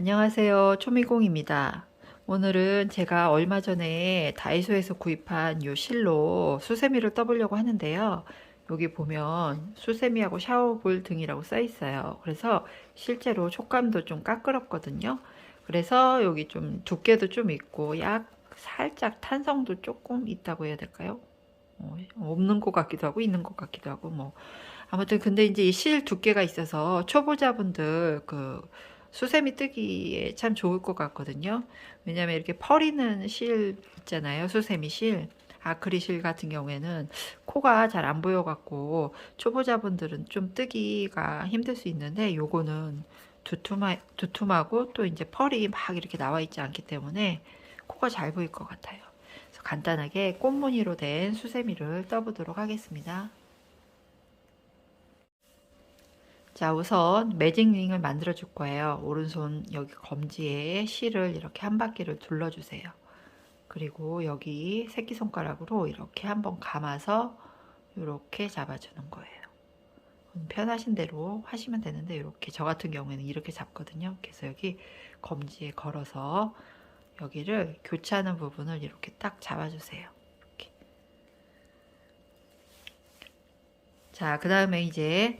안녕하세요. 초미공입니다. 오늘은 제가 얼마 전에 다이소에서 구입한 요 실로 수세미를 떠보려고 하는데요. 여기 보면 수세미하고 샤워볼 등이라고 써 있어요. 그래서 실제로 촉감도 좀 까끄럽거든요. 그래서 여기 좀 두께도 좀 있고 약 살짝 탄성도 조금 있다고 해야 될까요? 어, 없는 것 같기도 하고 있는 것 같기도 하고 뭐 아무튼 근데 이제 이 실 두께가 있어서 초보자분들 그 수세미 뜨기에 참 좋을 것 같거든요. 왜냐면 이렇게 펄이는 실 있잖아요. 수세미 실. 아크릴 실 같은 경우에는 코가 잘 안 보여갖고 초보자분들은 좀 뜨기가 힘들 수 있는데 요거는 두툼하, 두툼하고 또 이제 펄이 막 이렇게 나와 있지 않기 때문에 코가 잘 보일 것 같아요. 그래서 간단하게 꽃무늬로 된 수세미를 떠보도록 하겠습니다. 자, 우선 매직링을 만들어 줄 거예요. 오른손 여기 검지에 실을 이렇게 한 바퀴를 둘러주세요. 그리고 여기 새끼손가락으로 이렇게 한번 감아서 이렇게 잡아주는 거예요. 편하신 대로 하시면 되는데 이렇게 저 같은 경우에는 이렇게 잡거든요. 그래서 여기 검지에 걸어서 여기를 교차하는 부분을 이렇게 딱 잡아주세요. 자, 그 다음에 이제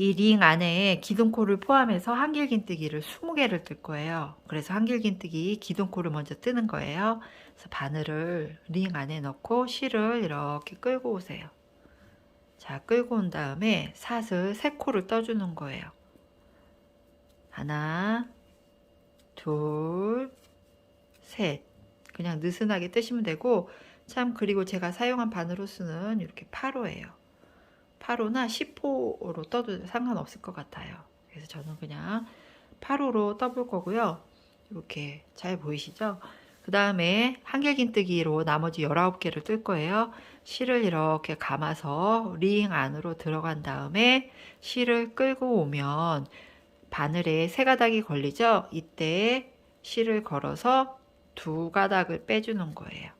이 링 안에 기둥코를 포함해서 한길긴뜨기를 20개를 뜰 거예요. 그래서 한길긴뜨기 기둥코를 먼저 뜨는 거예요. 그래서 바늘을 링 안에 넣고 실을 이렇게 끌고 오세요. 자, 끌고 온 다음에 사슬 세 코를 떠주는 거예요. 하나, 둘, 셋. 그냥 느슨하게 뜨시면 되고, 참, 그리고 제가 사용한 바늘 호수는 이렇게 8호예요. 8호나 10호로 떠도 상관없을 것 같아요. 그래서 저는 그냥 8호로 떠볼 거고요. 이렇게 잘 보이시죠? 그 다음에 한길긴뜨기로 나머지 19개를 뜰 거예요. 실을 이렇게 감아서 링 안으로 들어간 다음에 실을 끌고 오면 바늘에 세 가닥이 걸리죠? 이때 실을 걸어서 두 가닥을 빼주는 거예요.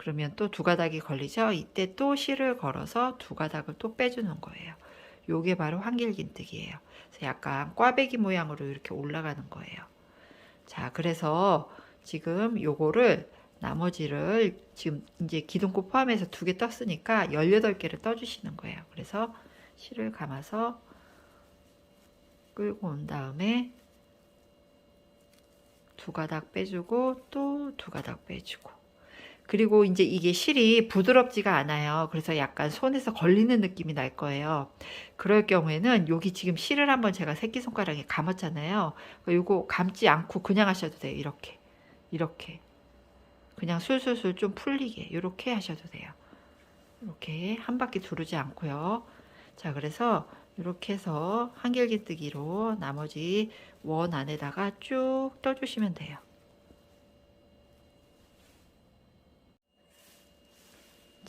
그러면 또 두 가닥이 걸리죠? 이때 또 실을 걸어서 두 가닥을 또 빼주는 거예요. 요게 바로 한길긴뜨기예요. 그래서 약간 꽈배기 모양으로 이렇게 올라가는 거예요. 자, 그래서 지금 요거를 나머지를 지금 이제 기둥코 포함해서 두 개 떴으니까 18개를 떠주시는 거예요. 그래서 실을 감아서 끌고 온 다음에 두 가닥 빼주고 또 두 가닥 빼주고 그리고 이제 이게 실이 부드럽지가 않아요. 그래서 약간 손에서 걸리는 느낌이 날 거예요. 그럴 경우에는 여기 지금 실을 한번 제가 새끼손가락에 감았잖아요. 이거 감지 않고 그냥 하셔도 돼요. 이렇게. 이렇게. 그냥 술술술 좀 풀리게. 이렇게 하셔도 돼요. 이렇게 한 바퀴 두르지 않고요. 자, 그래서 이렇게 해서 한길기 뜨기로 나머지 원 안에다가 쭉 떠주시면 돼요.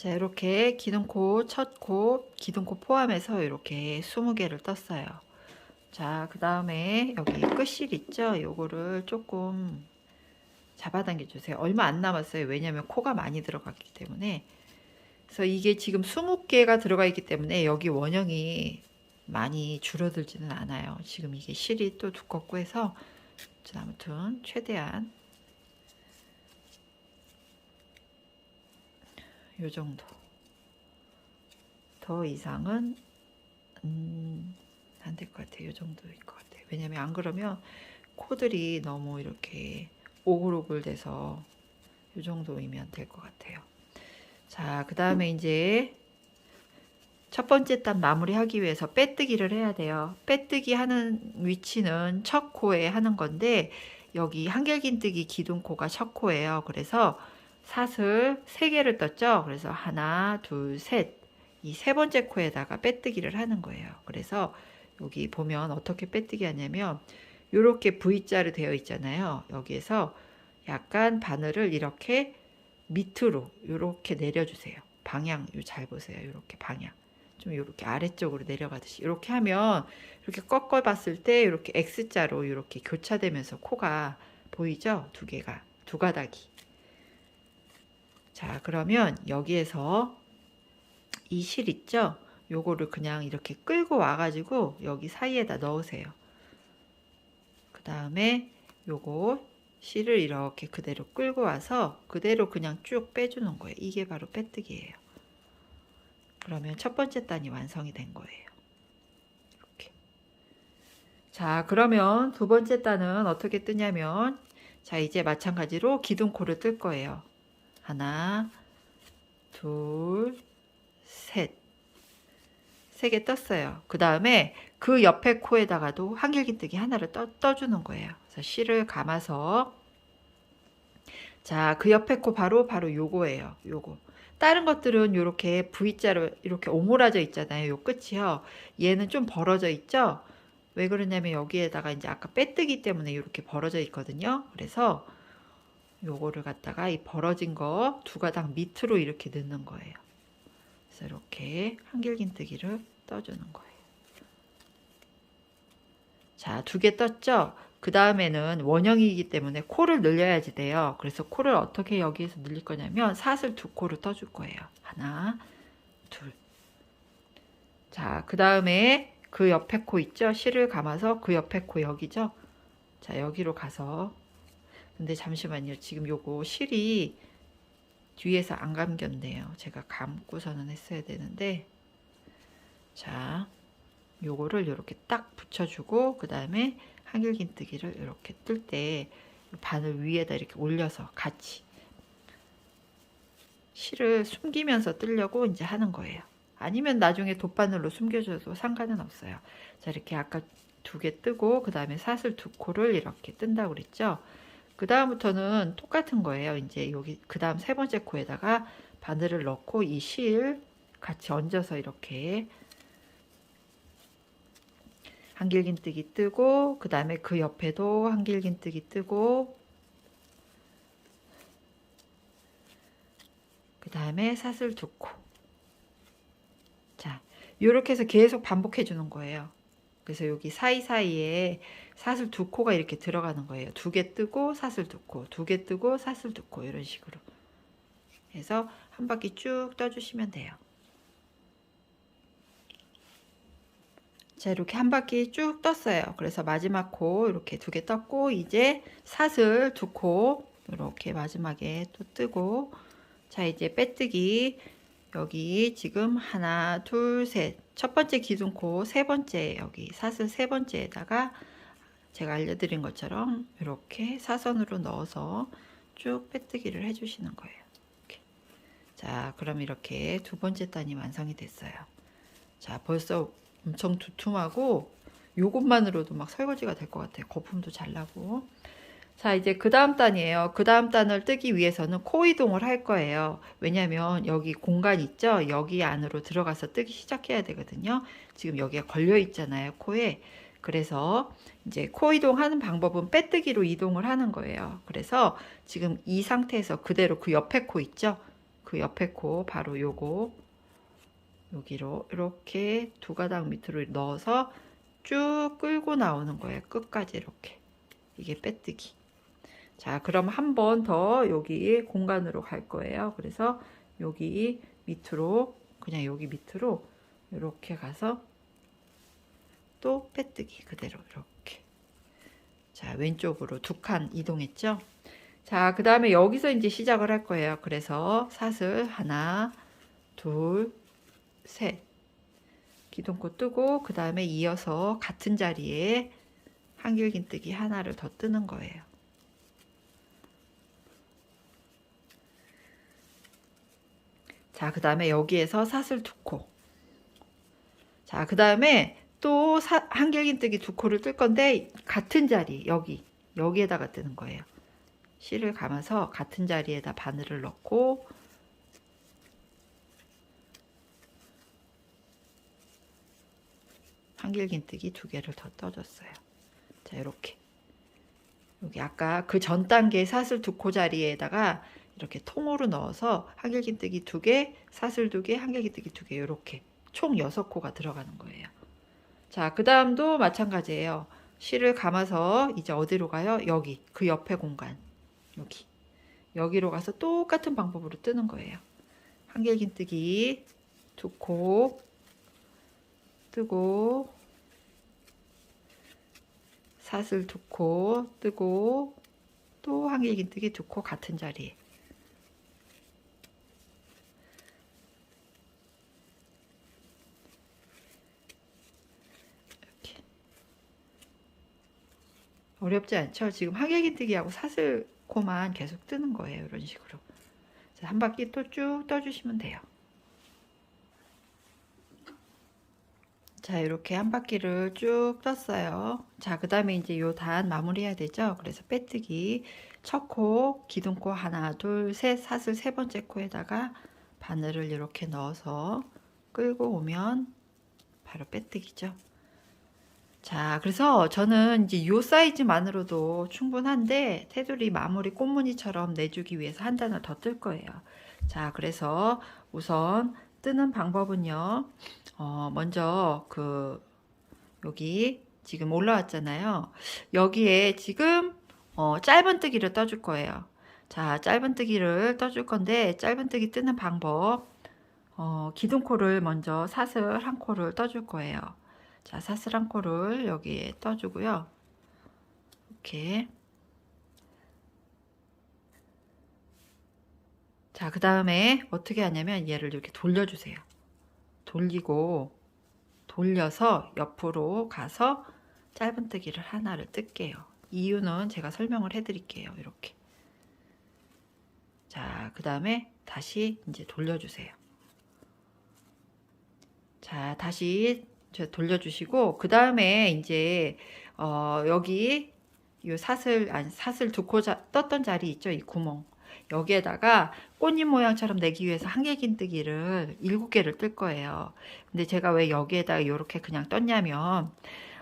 자, 이렇게 기둥코, 첫 코, 기둥코 포함해서 이렇게 20개를 떴어요. 자, 그 다음에 여기 끝실 있죠? 요거를 조금 잡아당겨 주세요. 얼마 안 남았어요. 왜냐면 코가 많이 들어갔기 때문에. 그래서 이게 지금 20개가 들어가 있기 때문에 여기 원형이 많이 줄어들지는 않아요. 지금 이게 실이 또 두껍고 해서 아무튼 최대한 요 정도. 더 이상은 음, 안 될 것 같아요. 요 정도일 것 같아요. 왜냐면 안 그러면 코들이 너무 이렇게 오글오글 돼서 요 정도이면 될 것 같아요. 자, 그 다음에 이제 첫 번째 단 마무리하기 위해서 빼뜨기를 해야 돼요. 빼뜨기 하는 위치는 첫 코에 하는 건데 여기 한결긴뜨기 기둥코가 첫 코예요. 그래서 사슬 3개를 떴죠. 그래서 하나, 둘, 셋. 이 세 번째 코에다가 빼뜨기를 하는 거예요. 그래서 여기 보면 어떻게 빼뜨기 하냐면 이렇게 V자로 되어 있잖아요. 여기에서 약간 바늘을 이렇게 밑으로 이렇게 내려주세요. 방향 잘 보세요. 이렇게 방향. 좀 이렇게 아래쪽으로 내려가듯이 이렇게 하면 이렇게 꺾어 봤을 때 이렇게 X자로 이렇게 교차되면서 코가 보이죠? 두 개가 두 가닥이 자, 그러면 여기에서 이 실 있죠? 요거를 그냥 이렇게 끌고 와가지고 여기 사이에다 넣으세요. 그그 다음에 요거 실을 이렇게 그대로 끌고 와서 그대로 그냥 쭉 빼주는 거예요. 이게 바로 빼뜨기예요. 그러면 첫 번째 단이 완성이 된 거예요. 이렇게. 자, 그러면 두 번째 단은 어떻게 뜨냐면 자, 이제 마찬가지로 기둥코를 뜰 거예요. 하나, 둘, 셋. 세 개 떴어요. 그 다음에 그 옆에 코에다가도 한길기뜨기 하나를 떠, 떠주는 거예요. 그래서 실을 감아서 자, 그 옆에 코 바로 바로 요거예요. 요거. 다른 것들은 이렇게 V자로 이렇게 오므라져 있잖아요. 요 끝이요. 얘는 좀 벌어져 있죠? 왜 그러냐면 여기에다가 이제 아까 빼뜨기 때문에 이렇게 벌어져 있거든요. 그래서 요거를 갖다가 이 벌어진 거 두 가닥 밑으로 이렇게 넣는 거예요. 그래서 이렇게 한길긴뜨기를 떠주는 거예요. 자, 두 개 떴죠? 그 다음에는 원형이기 때문에 코를 늘려야지 돼요. 그래서 코를 어떻게 여기에서 늘릴 거냐면 사슬 두 코를 떠줄 거예요. 하나, 둘. 자, 그 다음에 그 옆에 코 있죠? 실을 감아서 그 옆에 코 여기죠? 자, 여기로 가서. 근데 잠시만요. 지금 요거 실이 뒤에서 안 감겼네요. 제가 감고서는 했어야 되는데. 자, 요거를 이렇게 딱 붙여주고, 그 다음에 한길긴뜨기를 이렇게 뜰 때 바늘 위에다 이렇게 올려서 같이 실을 숨기면서 뜨려고 이제 하는 거예요. 아니면 나중에 돗바늘로 숨겨줘도 상관은 없어요. 자, 이렇게 아까 두 개 뜨고, 그 다음에 사슬 두 코를 이렇게 뜬다고 그랬죠? 그 다음부터는 똑같은 거예요. 이제 여기, 그 다음 세 번째 코에다가 바늘을 넣고 이 실 같이 얹어서 이렇게 한길긴뜨기 뜨고, 그 다음에 그 옆에도 한길긴뜨기 뜨고, 그 다음에 사슬 두 코. 자, 이렇게 해서 계속 반복해 주는 거예요. 그래서 여기 사이사이에 사슬 두 코가 이렇게 들어가는 거예요. 두 개 뜨고 사슬 두 코, 두 개 뜨고 사슬 두 코, 이런 식으로. 해서 한 바퀴 쭉 떠주시면 돼요. 자, 이렇게 한 바퀴 쭉 떴어요. 그래서 마지막 코 이렇게 두 개 떴고, 이제 사슬 두 코, 이렇게 마지막에 또 뜨고, 자, 이제 빼뜨기. 여기 지금 하나, 둘, 셋. 첫 번째 기둥코, 세 번째 여기 사슬 세 번째에다가 제가 알려드린 것처럼 이렇게 사선으로 넣어서 쭉 빼뜨기를 해주시는 거예요. 이렇게. 자, 그럼 이렇게 두 번째 단이 완성이 됐어요. 자, 벌써 엄청 두툼하고 요것만으로도 막 설거지가 될 것 같아요. 거품도 잘 나고. 자, 이제 그 다음 단이에요. 그 다음 단을 뜨기 위해서는 코 이동을 할 거예요. 왜냐면 여기 공간 있죠? 여기 안으로 들어가서 뜨기 시작해야 되거든요. 지금 여기가 걸려 있잖아요. 코에. 그래서 이제 코 이동하는 방법은 빼뜨기로 이동을 하는 거예요. 그래서 지금 이 상태에서 그대로 그 옆에 코 있죠? 그 옆에 코 바로 요거 여기로 이렇게 두 가닥 밑으로 넣어서 쭉 끌고 나오는 거예요. 끝까지 이렇게. 이게 빼뜨기. 자, 그럼 한 번 더 여기 공간으로 갈 거예요. 그래서 여기 밑으로, 그냥 여기 밑으로 이렇게 가서 또 빼뜨기 그대로 이렇게. 자, 왼쪽으로 두 칸 이동했죠? 자, 그 다음에 여기서 이제 시작을 할 거예요. 그래서 사슬 하나, 둘, 셋. 기둥코 뜨고, 그 다음에 이어서 같은 자리에 한길긴뜨기 하나를 더 뜨는 거예요. 자, 그 다음에 여기에서 사슬 두 코. 자, 그 다음에 또 사, 한길긴 뜨기 두 코를 뜰 건데 같은 자리 여기 여기에다가 뜨는 거예요. 실을 감아서 같은 자리에다 바늘을 넣고 한길긴뜨기 두 개를 더 떠줬어요. 자, 이렇게 여기 아까 그 전 단계 사슬 두 코 자리에다가 이렇게 통으로 넣어서 한길긴뜨기 두 개, 사슬 두 개, 한길긴뜨기 두 개 이렇게 총 여섯 코가 들어가는 거예요. 자, 그 다음도 마찬가지예요. 실을 감아서 이제 어디로 가요? 여기, 그 옆에 공간. 여기. 여기로 가서 똑같은 방법으로 뜨는 거예요. 한길긴 뜨기 두 코 뜨고 사슬 두 코 뜨고 또 한길긴 뜨기 두 코 같은 자리 이 어렵지 않죠? 지금 한길긴뜨기하고 사슬 코만 계속 뜨는 거예요. 이런 식으로 자, 한 바퀴 또 쭉 떠주시면 돼요. 자, 이렇게 한 바퀴를 쭉 떴어요. 자, 그 다음에 이제 요 단 마무리해야 되죠. 그래서 빼뜨기, 첫 코, 기둥코 하나, 둘, 셋, 사슬 세 번째 코에다가 바늘을 이렇게 넣어서 끌고 오면 바로 빼뜨기죠. 자, 그래서 저는 이제 요 사이즈만으로도 충분한데 테두리 마무리 꽃무늬처럼 내주기 위해서 한 단을 더 뜰 거예요. 자, 그래서 우선 뜨는 방법은요. 어, 먼저 그 여기 지금 올라왔잖아요. 여기에 지금 어, 짧은뜨기를 떠줄 거예요. 자, 짧은뜨기를 떠줄 건데 짧은뜨기 뜨는 방법 어, 기둥코를 먼저 사슬 한 코를 떠줄 거예요. 자, 사슬 한 코를 여기에 떠주고요. 이렇게 자, 그 다음에 어떻게 하냐면 얘를 이렇게 돌려주세요. 돌리고 돌려서 옆으로 가서 짧은뜨기를 하나를 뜰게요. 이유는 제가 설명을 해드릴게요. 이렇게. 자, 그 다음에 다시 이제 돌려주세요. 자, 다시 돌려주시고 그 다음에 이제 어, 여기 이 사슬 아니 사슬 두코 떴던 자리 있죠? 이 구멍. 여기에다가 꽃잎 모양처럼 내기 위해서 한길긴뜨기를 일곱 개를 뜰 거예요. 근데 제가 왜 여기에다가 이렇게 그냥 떴냐면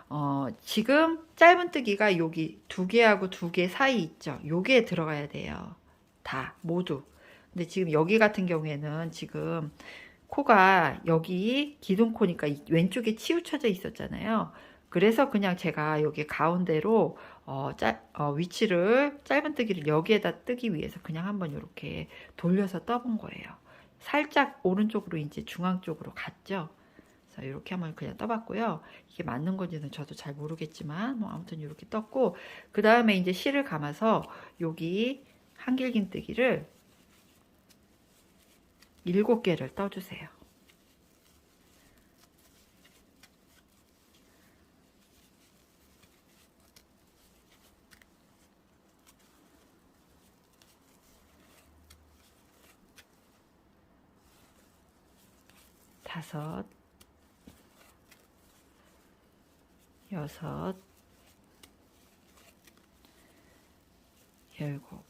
어, 지금 짧은뜨기가 여기 두 개하고 두 개 사이 있죠? 여기에 들어가야 돼요. 다 모두. 근데 지금 여기 같은 경우에는 지금 코가 여기 기둥코니까 왼쪽에 치우쳐져 있었잖아요. 그래서 그냥 제가 여기 가운데로 어, 짜, 어, 위치를 짧은뜨기를 여기에다 뜨기 위해서 그냥 한번 이렇게 돌려서 떠본 거예요. 살짝 오른쪽으로 이제 중앙 쪽으로 갔죠. 그래서 이렇게 한번 그냥 떠봤고요. 이게 맞는 건지는 저도 잘 모르겠지만 뭐 아무튼 이렇게 떴고 그 다음에 이제 실을 감아서 여기 한길긴뜨기를 일곱 개를 떠주세요. 다섯, 여섯, 열곱,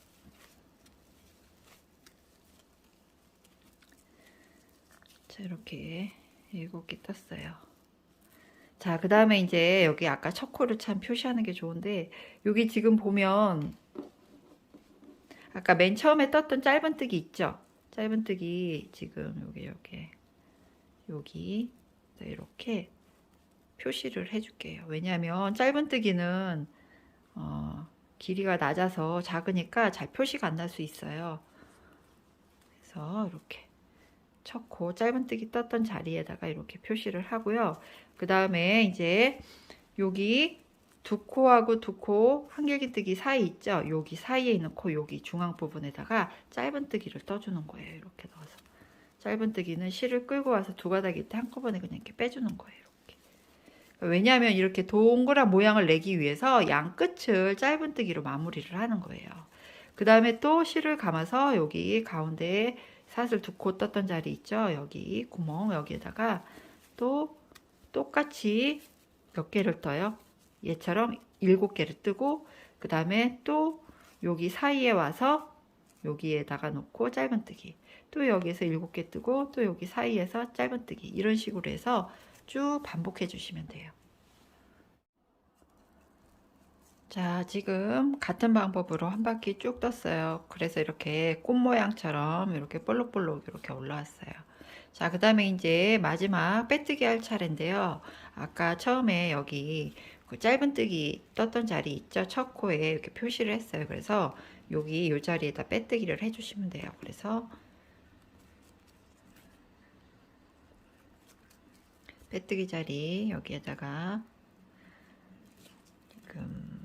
자, 이렇게 일곱 개 떴어요. 자, 그 다음에 이제 여기 아까 첫 코를 참 표시하는 게 좋은데, 여기 지금 보면, 아까 맨 처음에 떴던 짧은뜨기 있죠? 짧은뜨기 지금 여기, 여기, 여기, 이렇게 표시를 해줄게요. 왜냐하면 짧은뜨기는, 어, 길이가 낮아서 작으니까 잘 표시가 안 날 수 있어요. 그래서 이렇게. 쳤고 짧은뜨기 떴던 자리에다가 이렇게 표시를 하고요. 그 다음에 이제 여기 두 코하고 두 코 한길기뜨기 사이 있죠? 여기 사이에 있는 코 여기 중앙 부분에다가 짧은뜨기를 떠주는 거예요. 이렇게 넣어서 짧은뜨기는 실을 끌고 와서 두 가닥일 때 한꺼번에 그냥 이렇게 빼주는 거예요. 왜냐하면 이렇게 동그란 모양을 내기 위해서 양 끝을 짧은뜨기로 마무리를 하는 거예요. 그 다음에 또 실을 감아서 여기 가운데에 사슬 두 코 떴던 자리 있죠? 여기 구멍 여기에다가 또 똑같이 몇 개를 떠요? 얘처럼 일곱 개를 뜨고 그 다음에 또 여기 사이에 와서 여기에다가 놓고 짧은뜨기 또 여기에서 일곱 개 뜨고 또 여기 사이에서 짧은뜨기 이런 식으로 해서 쭉 반복해 주시면 돼요. 자, 지금 같은 방법으로 한 바퀴 쭉 떴어요. 그래서 이렇게 꽃 모양처럼 이렇게 볼록볼록 이렇게 올라왔어요. 자, 그 다음에 이제 마지막 빼뜨기 할 차례인데요. 아까 처음에 여기 그 짧은뜨기 떴던 자리 있죠? 첫 코에 이렇게 표시를 했어요. 그래서 여기 이 자리에다 빼뜨기를 해주시면 돼요. 그래서 빼뜨기 자리 여기에다가 지금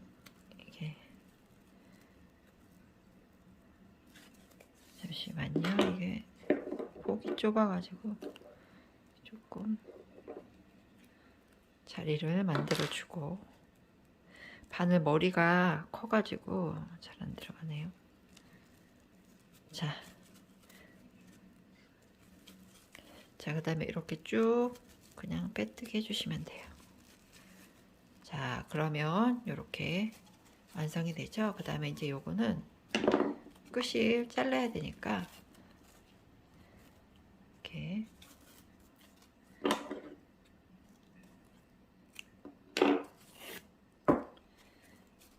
잠시만요. 이게 폭이 좁아가지고 조금 자리를 만들어주고 바늘 머리가 커가지고 잘 안 들어가네요. 자, 자 그 다음에 이렇게 쭉 그냥 빼뜨게 해주시면 돼요. 자, 그러면 이렇게 완성이 되죠. 그 다음에 이제 요거는 끝이 잘라야 되니까 이렇게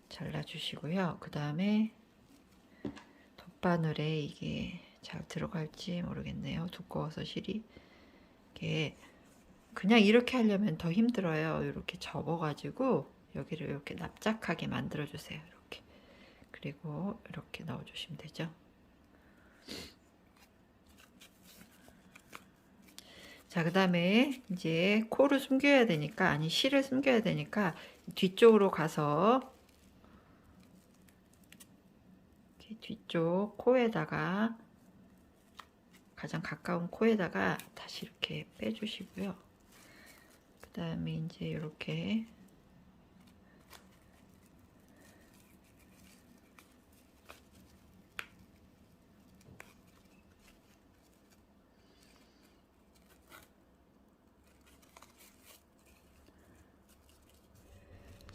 잘라주시고요. 그 다음에 덧바늘에 이게 잘 들어갈지 모르겠네요. 두꺼워서 실이 이게 그냥 이렇게 하려면 더 힘들어요. 이렇게 접어가지고 여기를 이렇게 납작하게 만들어주세요. 그리고 이렇게 넣어주시면 되죠. 자, 그 다음에 이제 코를 숨겨야 되니까, 아니, 실을 숨겨야 되니까 뒤쪽으로 가서 뒤쪽 코에다가 가장 가까운 코에다가 다시 이렇게 빼주시고요. 그 다음에 이제 이렇게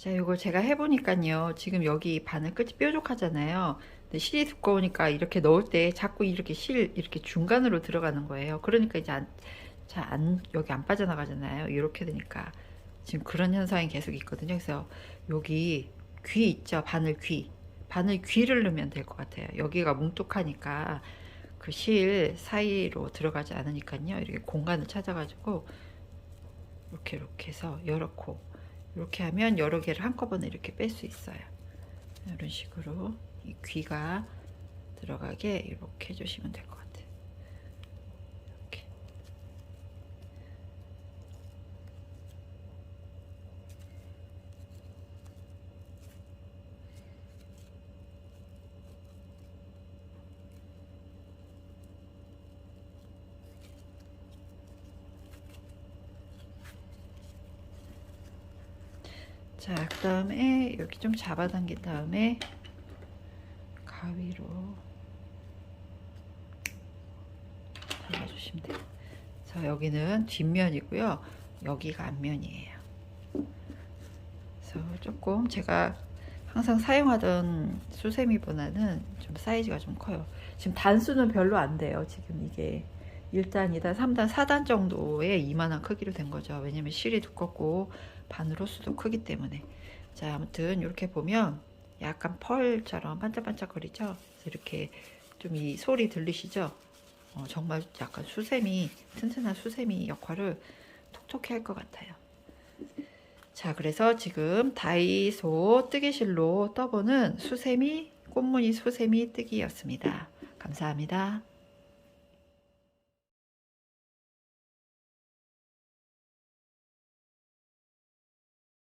자, 이거 제가 해보니까요. 지금 여기 바늘 끝이 뾰족하잖아요. 근데 실이 두꺼우니까 이렇게 넣을 때 자꾸 이렇게 실 이렇게 중간으로 들어가는 거예요. 그러니까 이제 안, 잘 안, 여기 안 빠져나가잖아요. 이렇게 되니까. 지금 그런 현상이 계속 있거든요. 그래서 여기 귀 있죠? 바늘 귀. 바늘 귀를 넣으면 될 것 같아요. 여기가 뭉툭하니까 그 실 사이로 들어가지 않으니까요. 이렇게 공간을 찾아가지고 이렇게 이렇게 해서 여러 코 이렇게 하면 여러 개를 한꺼번에 이렇게 뺄 수 있어요. 이런 식으로 이 귀가 들어가게 이렇게 해주시면 될 것 같아요. 자, 그 다음에 여기 좀 잡아당긴 다음에 가위로 잘라주시면 돼요. 자, 여기는 뒷면이고요. 여기가 앞면이에요. 그래서 조금 제가 항상 사용하던 수세미보다는 좀 사이즈가 좀 커요. 지금 단수는 별로 안 돼요. 지금 이게 1단, 2단, 3단, 4단 정도의 이만한 크기로 된 거죠. 왜냐면 실이 두껍고 바늘호수도 크기 때문에. 자, 아무튼 이렇게 보면 약간 펄처럼 반짝반짝거리죠. 이렇게 좀 이 소리 들리시죠? 어, 정말 약간 수세미, 튼튼한 수세미 역할을 톡톡히 할 것 같아요. 자, 그래서 지금 다이소 뜨개실로 떠보는 수세미, 꽃무늬 수세미 뜨기였습니다. 감사합니다.